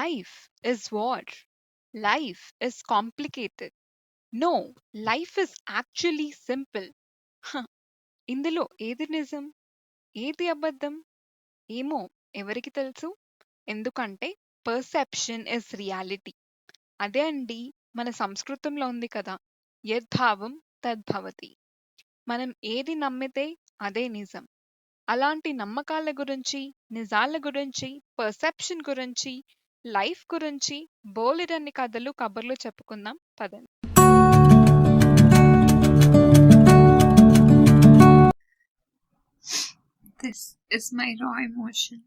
Life is war life is complicated no life is actually simple ఇందులో ఏది నిజం? ఏది అబద్ధం? ఏమో ఎవరికి తెలుసు? ఎందుకంటే పర్సెప్షన్ ఇస్ రియాలిటీ అదే అండి మన సంస్కృతంలో ఉంది కదా యద్భావం తద్భవతి. మనం ఏది నమ్మితే అదే నిజం. అలాంటి నమ్మకాల గురించి నిజాల గురించి పర్సెప్షన్ గురించి లైఫ్ గురించి బోలెడన్ని కథలు కబుర్లు చెప్పుకుందాం. పదండి. This is my raw emotion.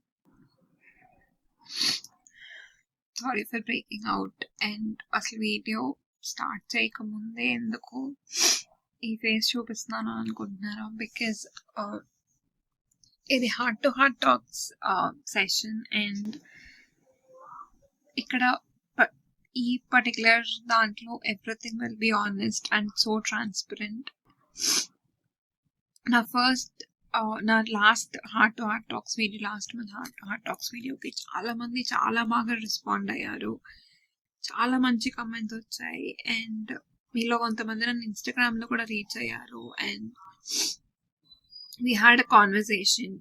Sorry for breaking out and అసలు వీడియో స్టార్ట్ చేయకముందే ఎందుకు ఈ ఫేస్ చూపిస్తున్నాను అనుకుంటున్నారా? బికాజ్ uh, ఇది heart to heart talks session and ఇక్కడ ఈ పర్టికులర్ దాంట్లో everything will be honest and so transparent నా ఫస్ట్ నా last heart to heart talks video last month heart to heart talks వీడియోకి చాలా మంది చాలా బాగా రెస్పాండ్ అయ్యారు. చాలా మంచి కమెంట్స్ వచ్చాయి. అండ్ మీలో కొంతమంది నన్ను ఇన్స్టాగ్రామ్లో కూడా రీచ్ అయ్యారు. And we had a conversation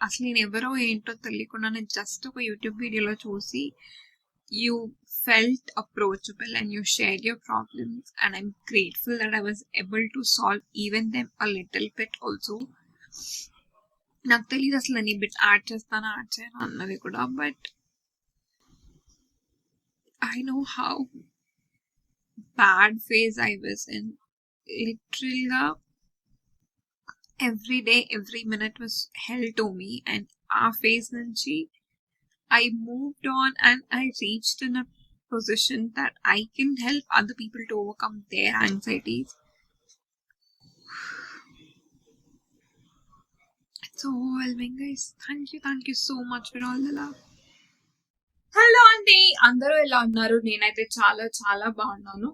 అసలు నేను ఎవరో ఏంటో తెలియకుండా నేను జస్ట్ ఒక యూట్యూబ్ వీడియోలో చూసి you felt approachable and you share your problems and I'm grateful that I was able to solve even them a little bit also నాకు తెలియదు అసలు నేను ఈ బిట్ యాడ్ చేస్తానా యాడ్ చేయనా అన్నది కూడా but I know how bad phase I was in లిటరల్గా every day every minute was hell to me and ఆ ఫేజ్ నుంచి I moved on and I reached in a position that I can help other people to overcome their anxieties It's so overwhelming, guys. Thank you, thank you so much for all the love. Hello అండి అందరూ ఎలా ఉన్నారు నేనైతే చాలా చాలా బాగున్నాను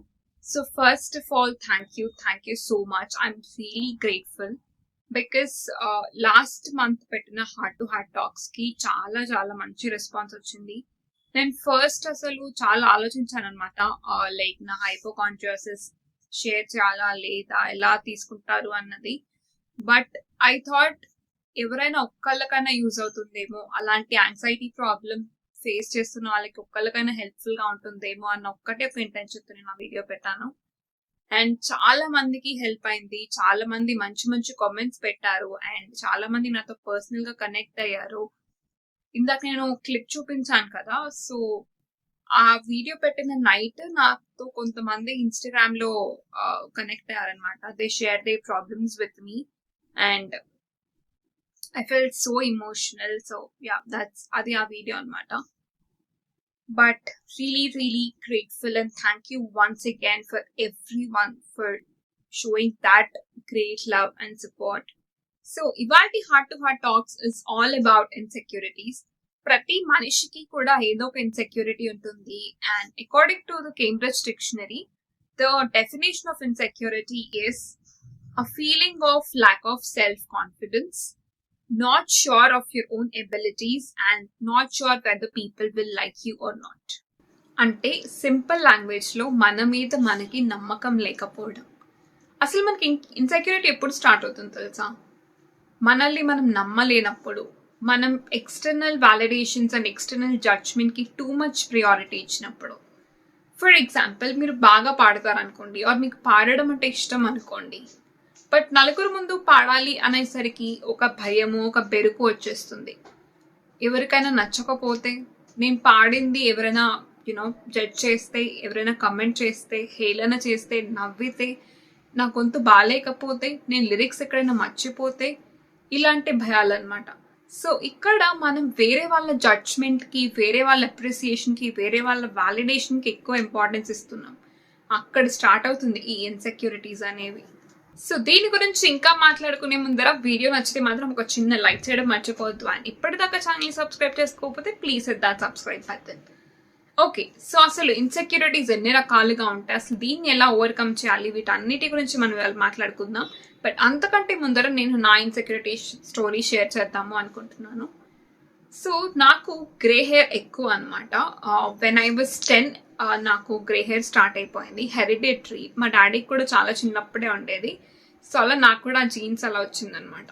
so first of all thank you thank you so much I'm really grateful because last month పెట్టిన heart to heart టాక్స్కి చాలా చాలా మంచి రెస్పాన్స్ వచ్చింది. నేను ఫస్ట్ అసలు చాలా ఆలోచించాను అనమాట లైక్ uh, నా హైపో కాన్షియసెస్ షేర్ చేయాలా లేదా ఎలా తీసుకుంటారు అన్నది. బట్ ఐ థాట్ ఎవరైనా ఒక్కళ్ళకైనా యూజ్ అవుతుందేమో అలాంటి యాంగ్జైటీ ప్రాబ్లమ్ ఫేస్ చేస్తున్న వాళ్ళకి ఒక్కళ్ళకైనా హెల్ప్ఫుల్గా ఉంటుందేమో అన్న ఒక్కటే ఒక ఇంటెన్షన్ నేను ఆ వీడియో పెట్టాను. అండ్ చాలా మందికి హెల్ప్ అయింది. చాలా మంది మంచి మంచి కామెంట్స్ పెట్టారు. అండ్ చాలా మంది నాతో పర్సనల్గా కనెక్ట్ అయ్యారు. ఇందాక నేను క్లిప్ చూపించాను కదా సో ఆ వీడియో పెట్టిన నైట్ నాతో కొంతమంది ఇన్స్టాగ్రామ్లో connect అయ్యారనమాట they share they problems with me and I felt so emotional so yeah that's అది ఆ వీడియో అనమాట but really really grateful and thank you once again for everyone for showing that great love and support so ఇవాటి heart to heart talks is all about insecurities ప్రతి మనిషికి కూడా ఏదో ఒక insecurity ఉంటుంది and according to the Cambridge dictionary the definition of insecurity is a feeling of lack of self confidence, not sure of your own abilities, and not sure whether people will like you or not. అంటే simple లాంగ్వేజ్లో మన మీద మనకి నమ్మకం లేకపోవడం. అసలు మనకి insecurity ఎప్పుడు స్టార్ట్ అవుతుంది తెలుసా? మనల్ని మనం నమ్మలేనప్పుడు మనం ఎక్స్టర్నల్ వ్యాలిడేషన్స్ అండ్ ఎక్స్టర్నల్ జడ్జ్మెంట్కి టూ మచ్ ప్రియారిటీ ఇచ్చినప్పుడు. ఫర్ ఎగ్జాంపుల్ మీరు బాగా పాడతారు అనుకోండి ఆర్ మీకు పాడడం అంటే ఇష్టం అనుకోండి బట్ నలుగురు ముందు పాడాలి అనేసరికి ఒక భయము ఒక బెరుకు వచ్చేస్తుంది. ఎవరికైనా నచ్చకపోతే నేను పాడింది ఎవరైనా యునో జడ్జ్ చేస్తే ఎవరైనా కమెంట్ చేస్తే హేళన చేస్తే నవ్వితే నా గొంతు బాగాలేకపోతే నేను లిరిక్స్ ఎక్కడైనా మర్చిపోతే ఇలాంటి భయాలన్నమాట. సో ఇక్కడ మనం వేరే వాళ్ళ జడ్జ్మెంట్కి వేరే వాళ్ళ అప్రిసియేషన్కి వేరే వాళ్ళ వ్యాలిడేషన్కి ఎక్కువ ఇంపార్టెన్స్ ఇస్తున్నాం. అక్కడ స్టార్ట్ అవుతుంది ఈ ఇన్సెక్యూరిటీస్ అనేవి. సో దీని గురించి ఇంకా మాట్లాడుకునే ముందర వీడియో నచ్చితే మాత్రం ఒక చిన్న లైక్ చేయడం మర్చిపోవద్దు. అని ఇప్పటిదాకా ఛానల్ సబ్స్క్రైబ్ చేసుకోకపోతే please hit subscribe button okay so అసలు ఇన్సెక్యూరిటీస్ ఎన్ని రకాలుగా ఉంటాయి? అసలు దీన్ని ఎలా ఓవర్కమ్ చేయాలి? వీటన్నిటి గురించి మనం ఇవాళ మాట్లాడుకుందాం. బట్ అంతకంటే ముందర నేను నా ఇన్సెక్యూరిటీ స్టోరీ షేర్ చేద్దాము అనుకుంటున్నాను. సో నాకు గ్రే హెయిర్ ఎక్కువ అనమాట వెన్ ఐ వాజ్ టెన్ నాకు గ్రే హెయిర్ స్టార్ట్ అయిపోయింది. హెరిడేటరీ మా డాడీకి కూడా చాలా చిన్నప్పుడే ఉండేది. సో అలా నాకు కూడా జీన్స్ అలా వచ్చిందనమాట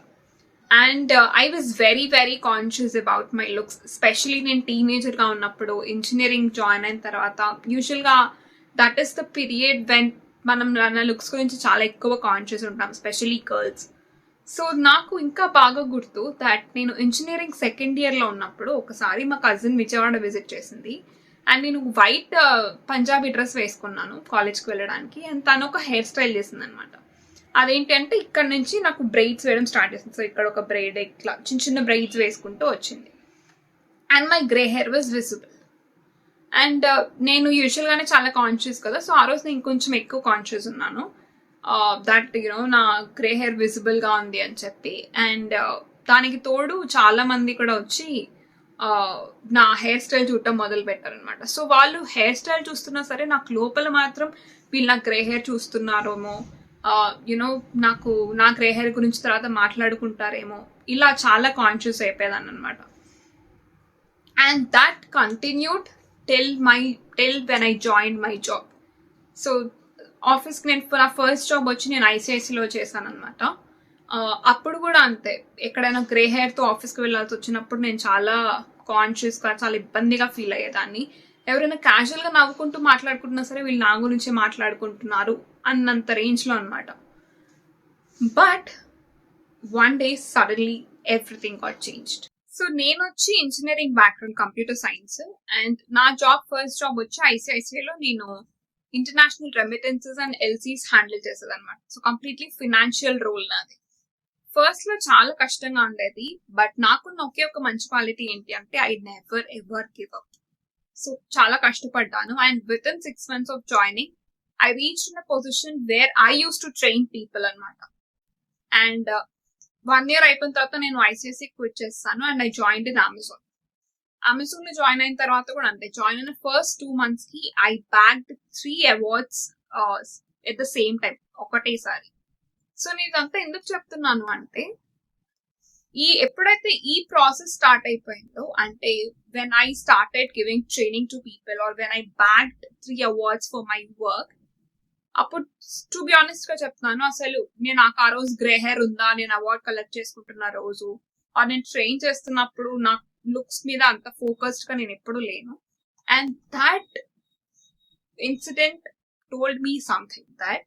and I was very very conscious about my looks specially నేను టీనేజర్గా ఉన్నప్పుడు ఇంజనీరింగ్ జాయిన్ అయిన తర్వాత యూజువల్గా that is the period when మనం మన లుక్స్ గురించి చాలా ఎక్కువ కాన్షియస్ ఉంటాం. స్పెషలీ గర్ల్స్ సో నాకు ఇంకా బాగా గుర్తు దట్ నేను ఇంజనీరింగ్ సెకండ్ ఇయర్లో ఉన్నప్పుడు ఒకసారి మా కజిన్ విజయవాడ విజిట్ చేసింది. అండ్ నేను వైట్ పంజాబీ డ్రెస్ వేసుకున్నాను కాలేజ్కి వెళ్ళడానికి. అండ్ తను ఒక హెయిర్ స్టైల్ చేసింది అనమాట అదేంటి అంటే ఇక్కడ నుంచి నాకు బ్రైడ్స్ వేయడం స్టార్ట్ చేసింది. సో ఇక్కడ ఒక బ్రైడ్ ఇట్లా చిన్న చిన్న బ్రైడ్స్ వేసుకుంటూ వచ్చింది. And my grey hair was visible and నేను యూజువల్గానే చాలా కాన్షియస్ కదా. సో ఆ రోజు నేను కొంచెం ఎక్కువ కాన్షియస్ ఉన్నాను. దట్ యునో నా గ్రే హెయిర్ విజిబుల్గా ఉంది అని చెప్పి. అండ్ uh, దానికి తోడు చాలా మంది కూడా వచ్చి నా హెయిర్ స్టైల్ చూడటం మొదలు పెట్టారనమాట సో వాళ్ళు హెయిర్ స్టైల్ చూస్తున్నా సరే నాకు లోపల మాత్రం వీళ్ళు నా గ్రే హెయిర్ చూస్తున్నారేమో యునో నాకు నా గ్రే హెయిర్ గురించి తర్వాత మాట్లాడుకుంటారేమో ఇలా చాలా కాన్షియస్ అయిపోయేదాన్ని అనమాట and that continued till my till when I join my job so ఆఫీస్కి నేను నా ఫస్ట్ జాబ్ వచ్చి నేను ఐసిఐసిలో చేశాను అనమాట అప్పుడు కూడా అంతే. ఎక్కడైనా గ్రే హెయిర్తో ఆఫీస్కి వెళ్ళాల్సి వచ్చినప్పుడు నేను చాలా కాన్షియస్గా చాలా ఇబ్బందిగా ఫీల్ అయ్యేదాన్ని. ఎవరైనా క్యాజువల్గా నవ్వుకుంటూ మాట్లాడుకుంటున్నా సరే వీళ్ళు నా గురించి మాట్లాడుకుంటున్నారు అన్నంత రేంజ్లో అనమాట but one day suddenly everything got changed so నేను వచ్చి engineering background computer science and నా జాబ్ ఫస్ట్ జాబ్ వచ్చి ఐసిఐసిఐలో నేను international remittances and LCs handle చేసేది అనమాట సో కంప్లీట్లీ ఫినాన్షియల్ రోల్ నాది. ఫస్ట్లో చాలా కష్టంగా ఉండేది బట్ నాకున్న ఒకే ఒక మంచి క్వాలిటీ ఏంటి అంటే I never ever give up so చాలా కష్టపడ్డాను. And with in six months of joining I reach in a position where I use to train people అనమాట అండ్ వన్ ఇయర్ అయిపోయిన తర్వాత నేను ఐసీఎస్సీ క్విట్ చేస్తాను. And I join in Amazon అమెజాన్లో join అయిన తర్వాత కూడా అంతే. జాయిన్ అయిన ఫస్ట్ టూ మంత్స్కి I bagged three awards at the same time ఒకటేసారి. సో నేను ఇదంతా ఎందుకు చెప్తున్నాను అంటే ఈ ఎప్పుడైతే ఈ ప్రాసెస్ స్టార్ట్ అయిపోయిందో అంటే when I started giving training to people or when I bagged three awards for my work అప్పుడు టు బి ఆనెస్ట్గా చెప్తున్నాను అసలు నేను నాకు ఆ రోజు గ్రే హెయిర్ ఉందా? నేను అవార్డ్ కలెక్ట్ చేసుకుంటున్న రోజు ఆర్ నేను ట్రైన్ చేస్తున్నప్పుడు నాకు లుక్స్ మీద అంత ఫోకస్డ్గా నేను ఎప్పుడు లేను. And that incident told me something that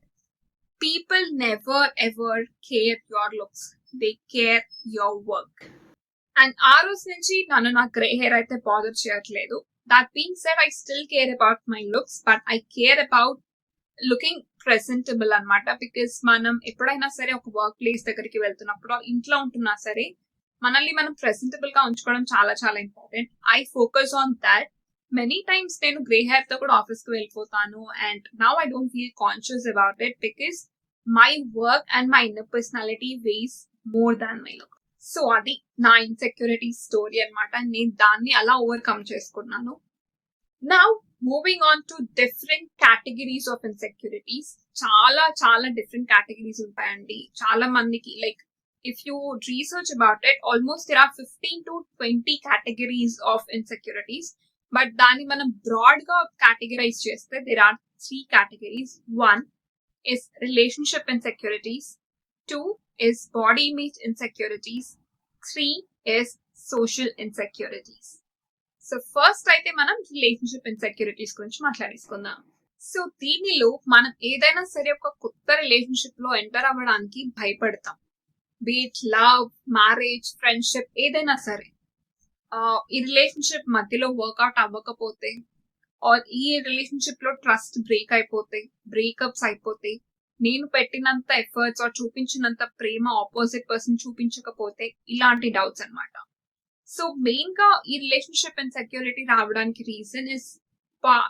people never ever care your looks they care your work and ఆ రోజు నుంచి నన్ను నా గ్రే హెయిర్ అయితే బాదర్ చేయట్లేదు. That being said I still care about my looks but I care about looking presentable అనమాట because మనం ఎప్పుడైనా సరే ఒక వర్క్ ప్లేస్ దగ్గరికి వెళ్తున్నప్పుడు ఇంట్లో ఉంటున్నా సరే మనల్ని మనం ప్రెసెంటబుల్గా ఉంచుకోవడం చాలా చాలా important I focus on that many times నేను గ్రే హెయిర్తో కూడా ఆఫీస్కి వెళ్ళిపోతాను and now I don't feel conscious about it because my work and my inner personality weighs more than my look so అది నా ఇన్సెక్యూరిటీ స్టోరీ అనమాట నేను దాన్ని అలా ఓవర్కమ్ చేసుకున్నాను. నా moving on to different categories of insecurities చాలా చాలా డిఫరెంట్ కేటగిరీస్ ఉంటాయండి. చాలా మందికి like if you research about it, almost there are 15 to 20 categories of insecurities. But దాన్ని మనం బ్రాడ్గా కేటగరైజ్ చేస్తే there are three categories one is relationship insecurities two is body image insecurities three is social insecurities so first అయితే మనం relationship insecurities గురించి మాట్లాడేసుకుందాం so దీనిలో మనం ఏదైనా సరే ఒక కొత్త రిలేషన్షిప్లో ఎంటర్ అవ్వడానికి భయపడతాం బీట్ లవ్ మ్యారేజ్ ఫ్రెండ్షిప్ ఏదైనా సరే ఈ రిలేషన్షిప్ మధ్యలో వర్కౌట్ అవ్వకపోతే ఆర్ ఈ రిలేషన్షిప్లో ట్రస్ట్ బ్రేక్ అయిపోతే బ్రేకప్స్ అయిపోతే నేను పెట్టినంత ఎఫర్ట్స్ ఆర్ చూపించినంత ప్రేమ ఆపోజిట్ పర్సన్ చూపించకపోతే ఇలాంటి డౌట్స్ అనమాట సో మెయిన్గా ఈ రిలేషన్షిప్ అండ్ సెక్యూరిటీ రావడానికి reason is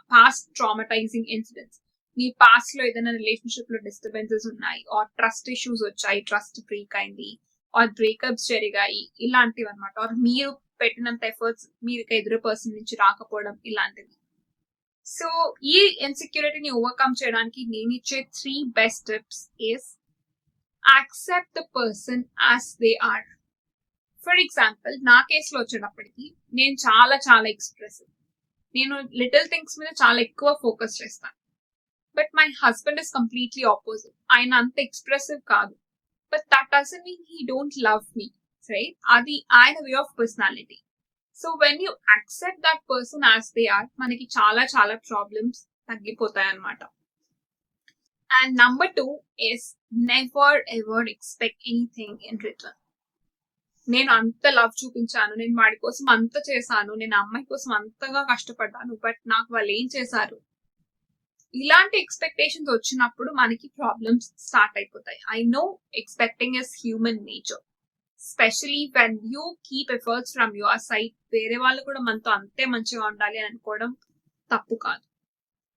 past traumatising incidents. మీ పాస్ట్లో ఏదైనా రిలేషన్షిప్లో డిస్టర్బెన్సెస్ ఉన్నాయి? ఆర్ ట్రస్ట్ ఇష్యూస్ వచ్చాయి? ట్రస్ట్ బ్రేక్ అయింది? ఆర్ బ్రేకప్స్ జరిగాయి? ఇలాంటివి అనమాట ఆర్ మీరు పెట్టినంత ఎఫర్ట్స్ మీరు ఎదురు పర్సన్ నుంచి రాకపోవడం ఇలాంటివి. సో ఈ ఇన్సెక్యూరిటీని ఓవర్కమ్ చేయడానికి నేను ఇచ్చే three best tips is accept the person as they are for example నా కేసులో వచ్చేటప్పటికి నేను చాలా చాలా ఎక్స్ప్రెసివ్ నేను లిటిల్ థింగ్స్ మీద చాలా ఎక్కువ ఫోకస్ చేస్తాను. But my husband is completely opposite ఆయన అంత ఎక్స్ప్రెసివ్ కాదు. But that doesn't mean he don't love me right అది ఆయన way of personality so when you accept that person as they are మనకి చాలా చాలా ప్రాబ్లమ్స్ తగ్గిపోతాయి అనమాట and number two is never ever expect anything in return నేను అంత love చూపించాను నేను వాడి కోసం అంత చేశాను నేను అమ్మాయి కోసం అంతగా కష్టపడ్డాను బట్ నాకు వాళ్ళు ఏం చేశారు? ఇలాంటి ఎక్స్పెక్టేషన్స్ వచ్చినప్పుడు మనకి ప్రాబ్లమ్స్ స్టార్ట్ అయిపోతాయి. I know expecting is human nature specially when you keep efforts from your side వేరే వాళ్ళు కూడా మనతో అంతే మంచిగా ఉండాలి అని అనుకోవడం తప్పు కాదు.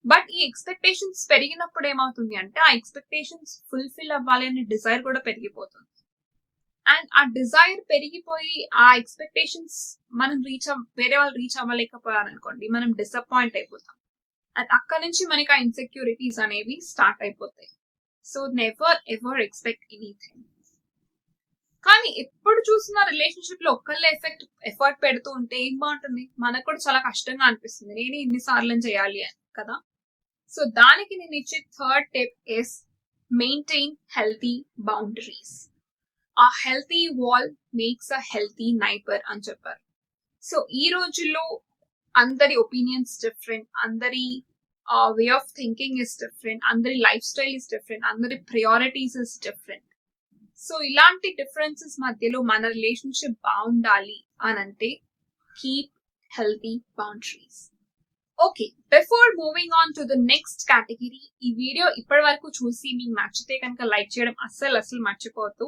బట్ ఈ ఎక్స్పెక్టేషన్స్ పెరిగినప్పుడు ఏమవుతుంది అంటే ఆ ఎక్స్పెక్టేషన్స్ ఫుల్ఫిల్ అవ్వాలి అనే డిజైర్ కూడా పెరిగిపోతుంది. అండ్ ఆ డిజైర్ పెరిగిపోయి ఆ ఎక్స్పెక్టేషన్స్ మనం రీచ్ వేరే వాళ్ళు రీచ్ అవ్వలేకపోయారనుకోండి మనం డిసప్పాయింట్ అయిపోతాం. అక్కడ నుంచి మనకి ఆ ఇన్సెక్యూరిటీస్ అనేవి స్టార్ట్ అయిపోతాయి. So never ever expect anything కానీ ఎప్పుడు చూసిన రిలేషన్షిప్లో ఒక్కళ్ళే ఎఫెక్ట్ ఎఫర్ట్ పెడుతూ ఉంటే ఏం బాగుంటుంది? మనకు కూడా చాలా కష్టంగా అనిపిస్తుంది. నేను ఇన్నిసార్లు చేయాలి అని కదా? సో దానికి నేను ఇచ్చే third tip is maintain healthy boundaries a healthy wall makes a healthy neighbour అని చెప్పారు. సో ఈ రోజుల్లో అందరి ఒపీనియన్స్ డిఫరెంట్ అందరి way of thinking is different అందరి లైఫ్ స్టైల్ ఇస్ డిఫరెంట్ అందరి ప్రయారిటీస్ ఇస్ డిఫరెంట్ సో ఇలాంటి డిఫరెన్సెస్ మధ్యలో మన రిలేషన్షిప్ బాగుండాలి అని అంటే keep healthy boundaries okay before moving on to the next category ఈ వీడియో ఇప్పటి వరకు చూసి మీకు నచ్చితే కనుక లైక్ చేయడం అస్సలు అస్సలు మర్చిపోతూ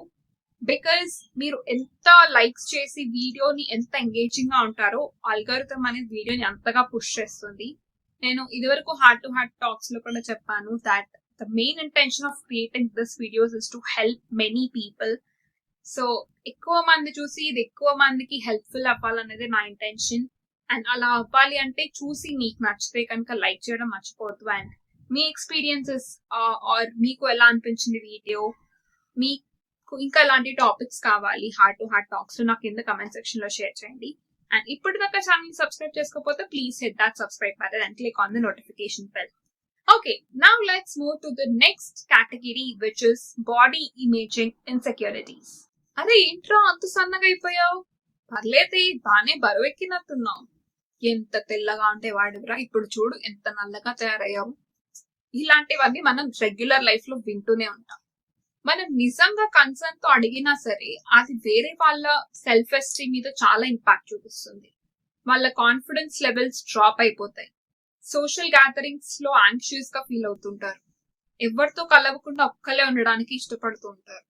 బికాస్ మీరు ఎంత లైక్స్ చేసి వీడియోని ఎంత ఎంగేజింగ్గా ఉంటారో అల్గరిథం అనేది వీడియోని అంతగా పుష్ చేస్తుంది. నేను ఇదివరకు హార్ట్ టు హార్ట్ టాక్స్లో కూడా చెప్పాను that the main intention of creating this videos is to help many people so ఎక్కువ మంది చూసి ఇది ఎక్కువ మందికి హెల్ప్ఫుల్ అవ్వాలనేది నా ఇంటెన్షన్ అండ్ అలా అవ్వాలి అంటే చూసి మీకు నచ్చితే కనుక లైక్ చేయడం మర్చిపోవద్దు. అండ్ మీ ఎక్స్పీరియన్సెస్ ఆర్ uh, మీకు ఎలా అనిపించింది వీడియో మీకు ఇంకా ఇలాంటి టాపిక్స్ కావాలి. హార్ట్ టు హార్ట్ టాక్స్ నాకు కింద కమెంట్ సెక్షన్లో షేర్ చేయండి. అండ్ ఇప్పటిదాకా ఛానల్ సబ్స్క్రైబ్ చేసుకోకపోతే please hit that subscribe button and click on the notification bell okay now let's move to the next category which is body imaging insecurities అరే ఏంట్రా అంత సన్నగా అయిపోయావు? పర్లేదే బానే బరువు ఎక్కినట్టున్నావు ఎంత తెల్లగా ఉంటే వాడివిరా? ఇప్పుడు చూడు ఎంత నల్లగా తయారయ్యావు. ఇలాంటివన్నీ మనం రెగ్యులర్ లైఫ్లో వింటూనే ఉంటాం. మనం నిజంగా కన్సర్న్తో అడిగినా సరే అది వేరే వాళ్ళ సెల్ఫ్ ఎస్టీమ్ మీద చాలా ఇంపాక్ట్ చూపిస్తుంది. వాళ్ళ కాన్ఫిడెన్స్ లెవెల్స్ డ్రాప్ అయిపోతాయి. సోషల్ గ్యాదరింగ్స్లో యాంగ్షియస్గా ఫీల్ అవుతుంటారు. ఎవరితో కలవకుండా ఒక్కలే ఉండడానికి ఇష్టపడుతూ ఉంటారు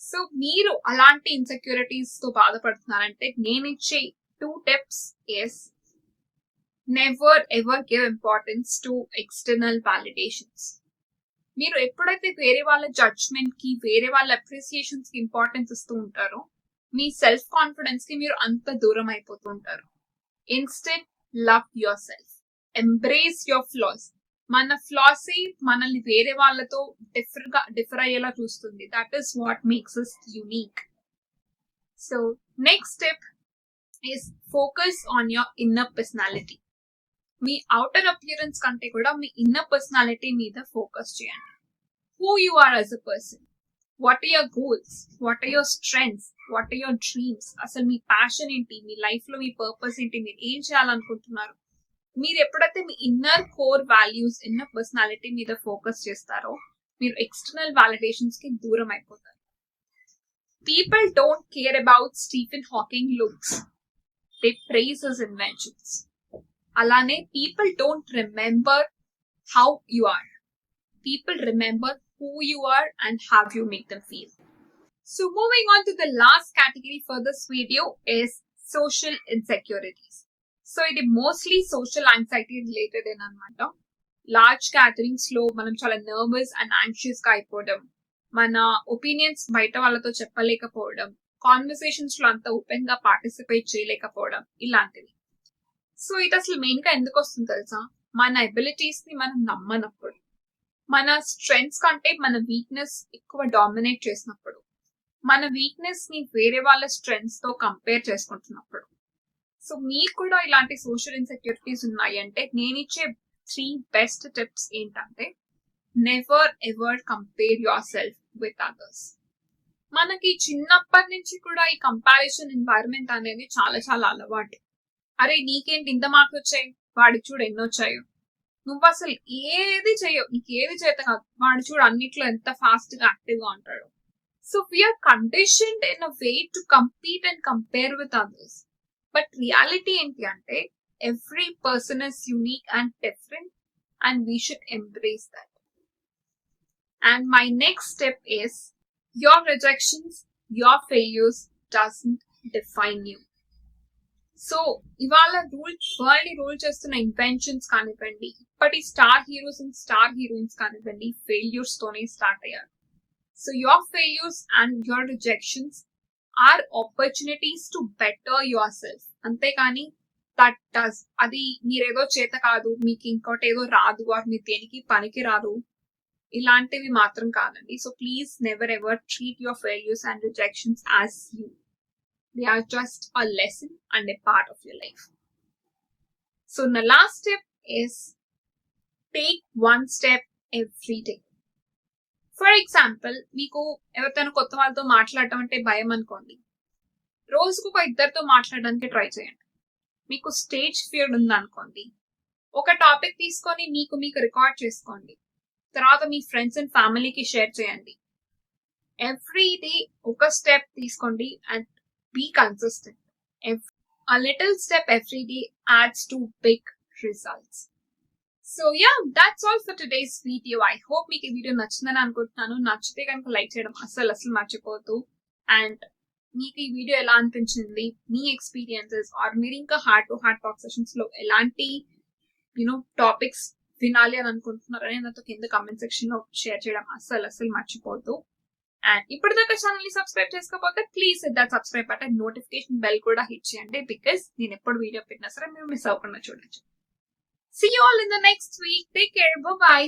సో మీరు అలాంటి ఇన్సెక్యూరిటీస్తో బాధపడుతున్నారంటే నేను ఇచ్చే two tips is never ever give importance to external validations మీరు ఎప్పుడైతే వేరే వాళ్ళ జడ్జ్మెంట్కి వేరే వాళ్ళ అప్రిసియేషన్స్కి ఇంపార్టెన్స్ ఇస్తూ ఉంటారో మీ సెల్ఫ్ కాన్ఫిడెన్స్కి మీరు అంత దూరం అయిపోతూ ఉంటారు. Instant love yourself embrace your flaws మన ఫ్లాస్ మనల్ని వేరే వాళ్ళతో డిఫర్గా డిఫర్ అయ్యేలా చూస్తుంది. That is what makes us unique so next step is focus on your inner personality me outer appearance కంటే కూడా మీ ఇన్నర్ పర్సనాలిటీ మీద ఫోకస్ చేయండి. Who you are as a person what are your goals what are your strengths what are your dreams అసలు మీ passion ఏంటి? మీ లైఫ్లో మీ purpose ఏంటి? మీరు ఏం చేయాలనుకుంటున్నారు? మీరు ఎప్పుడైతే మీ inner core values inner personality మీద ఫోకస్ చేస్తారో మీరు ఎక్స్టర్నల్ వాలిడేషన్స్కి దూరం అయిపోతారు. People don't care about Stephen Hawking looks they praise inventions అలానే people don't remember how you are people remember who you are and how you make them feel so moving on to the last category for this video is social insecurities so ఇది mostly social anxiety related అనమాట large గ్యాదరింగ్స్లో మనం చాలా nervous and యాంగ్షియస్గా అయిపోవడం మన opinions బయట వాళ్ళతో చెప్పలేకపోవడం కాన్వర్సేషన్స్లో అంత ఓపెన్గా పార్టిసిపేట్ చేయలేకపోవడం ఇలాంటివి. సో ఇది అసలు మెయిన్గా ఎందుకు వస్తుంది తెలుసా? మన ఎబిలిటీస్ని మనం నమ్మనప్పుడు. మన స్ట్రెంగ్స్ కంటే మన వీక్నెస్ ఎక్కువ డామినేట్ చేసినప్పుడు. మన వీక్నెస్ని వేరే వాళ్ళ స్ట్రెంగ్స్తో కంపేర్ చేసుకుంటున్నప్పుడు. సో మీకు కూడా ఇలాంటి సోషల్ ఇన్సెక్యూరిటీస్ ఉన్నాయి అంటే నేను ఇచ్చే త్రీ బెస్ట్ టిప్స్ ఏంటంటే never ever compare yourself with others మనకి చిన్నప్పటి నుంచి కూడా ఈ కంపారిజన్ ఎన్వైరన్మెంట్ అనేది చాలా చాలా అలవాటు. అరే నీకేంటి ఇంత మార్కులు వచ్చాయి? వాడికి చూడు ఎన్ని వచ్చాయో నువ్వు అసలు ఏది చేయవు నీకు ఏది చేత కాదు. వాడు చూడు అన్నిట్లో ఎంత ఫాస్ట్గా యాక్టివ్గా ఉంటాడు. So we are conditioned in a way to compete and compare with others but reality ఏంటి అంటే every person is unique and different and we should embrace that and my next step is your rejections your failures doesn't define you so ఇవాళ rule world rule చేస్తున్న inventions కానివ్వండి ఇప్పటి star heroes and star heroines కానివ్వండి failures తోనే start అయ్యారు. So your failures and your rejections are opportunities to better yourself అంతేకాని that does అది మీరేదో చేత కాదు మీకు ఇంకోటి ఏదో రాదు ఆర్ మీరు దేనికి పనికి రాదు ఇలాంటివి మాత్రం కాదండి. So please never ever treat your failures and rejections as you They are just a lesson and a part of your life so నా last step is take one step every day for example మీకు ఎవరితోనో కొత్త వాళ్ళతో మాట్లాడటం అంటే భయం అనుకోండి. రోజుకు ఒక ఇద్దరితో మాట్లాడడానికి ట్రై చేయండి. మీకు స్టేజ్ ఫియర్ ఉందనుకోండి. ఒక టాపిక్ తీసుకొని మీకు మీకు రికార్డ్ చేసుకోండి. తర్వాత మీ ఫ్రెండ్స్ అండ్ ఫ్యామిలీకి షేర్ చేయండి. ఎవ్రీ డే ఒక స్టెప్ తీసుకోండి and be consistent. If a little step every day adds to big results. So yeah that's all for today's video I hope మీకు ఈ వీడియో నచ్చిందని అనుకుంటున్నాను. నచ్చితే కనుక లైక్ చేయడం అస్సలు అసలు మర్చిపోతూ అండ్ మీకు ఈ వీడియో ఎలా అనిపించింది? మీ ఎక్స్పీరియన్సెస్ ఆర్ మీరు ఇంకా హార్ట్ టు హార్ట్ టాక్ సెషన్స్లో ఎలాంటి యూనో టాపిక్స్ వినాలి అని అనుకుంటున్నారని నాతో కింద కమెంట్ సెక్షన్లో షేర్ చేయడం అస్సలు అసలు మర్చిపోతూ అండ్ ఇప్పటిదాకా ఛానల్ని సబ్స్క్రైబ్ చేసుకోకపోతే please that subscribe button notification bell కూడా హిట్ చేయండి బికాస్ నేను ఎప్పుడు వీడియో పెట్టినా సరే మీరు మిస్ అవ్వకుండా చూడొచ్చు. See all in the next week take care bye